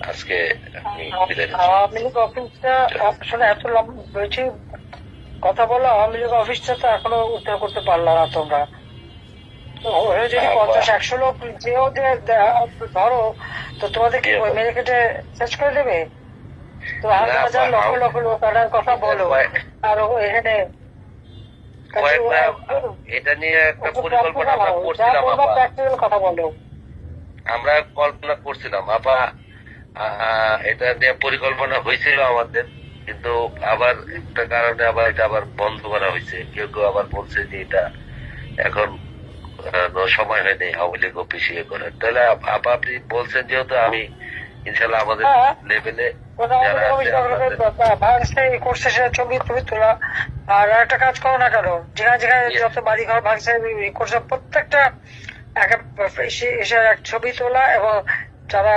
আজকে। আওয়ামী লীগ অফিসটা আসলে এত লম্বা বলছি কথা বলো আওয়ামী লীগ অফিসটা তো এখনও উদ্ধার করতে পারল না তোমরা। যদি পঞ্চাশ একশো লোক যেও যে ধরো তো তোমাদের কি মেরে কেটে শেষ করে দেবে? তো হাজার না, হাজার লক্ষ লক্ষ লোক কথা বলো। আর এখানে এটা নিয়ে একটা পরিকল্পনা আমরা করছিলাম কথা বলো। আমরা কল্পনা করছিলাম আপা। আহ, এটা নিয়ে পরিকল্পনা হয়েছিল আমাদের কিন্তু আবার একটা কারণে আবার এটা আবার বন্ধ করা হয়েছে কেউ কেউ আবার বলছে যে এটা এখন সময় হয়নি আওয়ামী লীগ অফিস ইয়ে করার তাহলে আপ- আপনি বলছেন যেহেতু আমি ইনশাল্লাহ আমাদের হ্যাঁ। লেভেলে এই করছে সেটা ছবি তোলা আর একটা কাজ করো না কেন যেখানে যেখানে. যত বাড়ি ঘর ভাঙছে করছে প্রত্যেকটা এক ছবি তোলা এবং যারা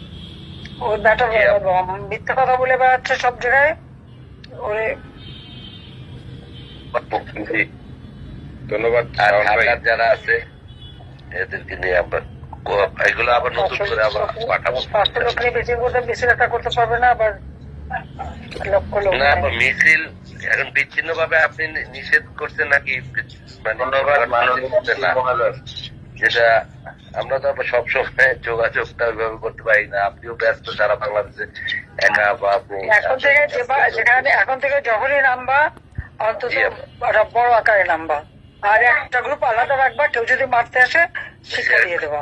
ওই ব্যাটা Yeah. মিথ্যা কথা বলে বেড়াচ্ছে সব জায়গায়। ওরে। ধন্যবাদ ঢাকার যারা আছে এদেরকে নিয়ে আমরা কো- এগুলো আবার নতুন করে আবার পাঠাবো। পাঁচশো লোক নিয়ে বেশি করতে বেশি একটা করতে পারবে না আবার লক্ষ লোক না মিছিল এখন বিচ্ছিন্ন ভাবে আপনি নিষেধ করছেন নাকি? মানে করছেন না? যেটা আমরা তো সবসময় যোগাযোগটা ওইভাবে করতে পারি না। আপনিও ব্যস্ত সারা বাংলাদেশে একা বা আপনি এখন থেকে যেখানে এখন থেকে যখনই নামবা অন্তত একটা বড় আকারে নামবা। আর একটা গ্রুপ আলাদা রাখবা কেউ যদি মারতে আসে শিক্ষা দিয়ে দেবা।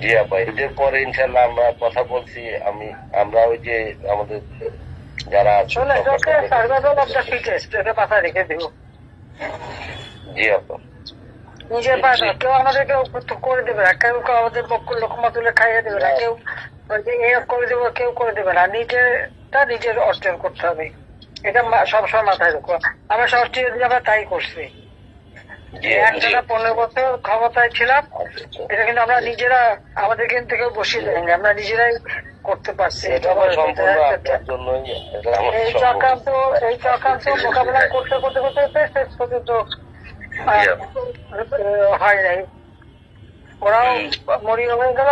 জি আপা এদের পরে ইনশাল্লাহ আমরা কথা বলছি আমি আমরা ওই যে আমাদের যারা হচ্ছে সার্ভাইভাল অফ দ্য ফিটেস্ট এটা মাথায় রেখে দিও। জি আপা নিজের দাও। কেউ আমাদেরকে উপযুক্ত করে দেবে না। কেউ কেউ আমাদের পক্ষ লোকমা তুলে খাইয়ে দেবে না। কেউ ওই এ করে দেবে কেউ করে দেবে না। নিজেরটা নিজের অর্জন করতে হবে। এটা সবসময় মাথায় রাখো আমরা সবচেয়ে যদি আমরা তাই করছি জি। একটানা পনেরো বছর ক্ষমতায় ছিলাম এটা কিন্তু আমরা নিজেরা আমাদের কিন্তু থেকে বসিয়ে দেয়নি আমরা নিজেরাই করতে পারছি। এই চক্রান্ত এই চক্রান্ত মোকাবিলা করতে করতে করতে করতে শেষ পর্যন্ত হয় নাই। ওরাও মরিয়া হয়ে গেল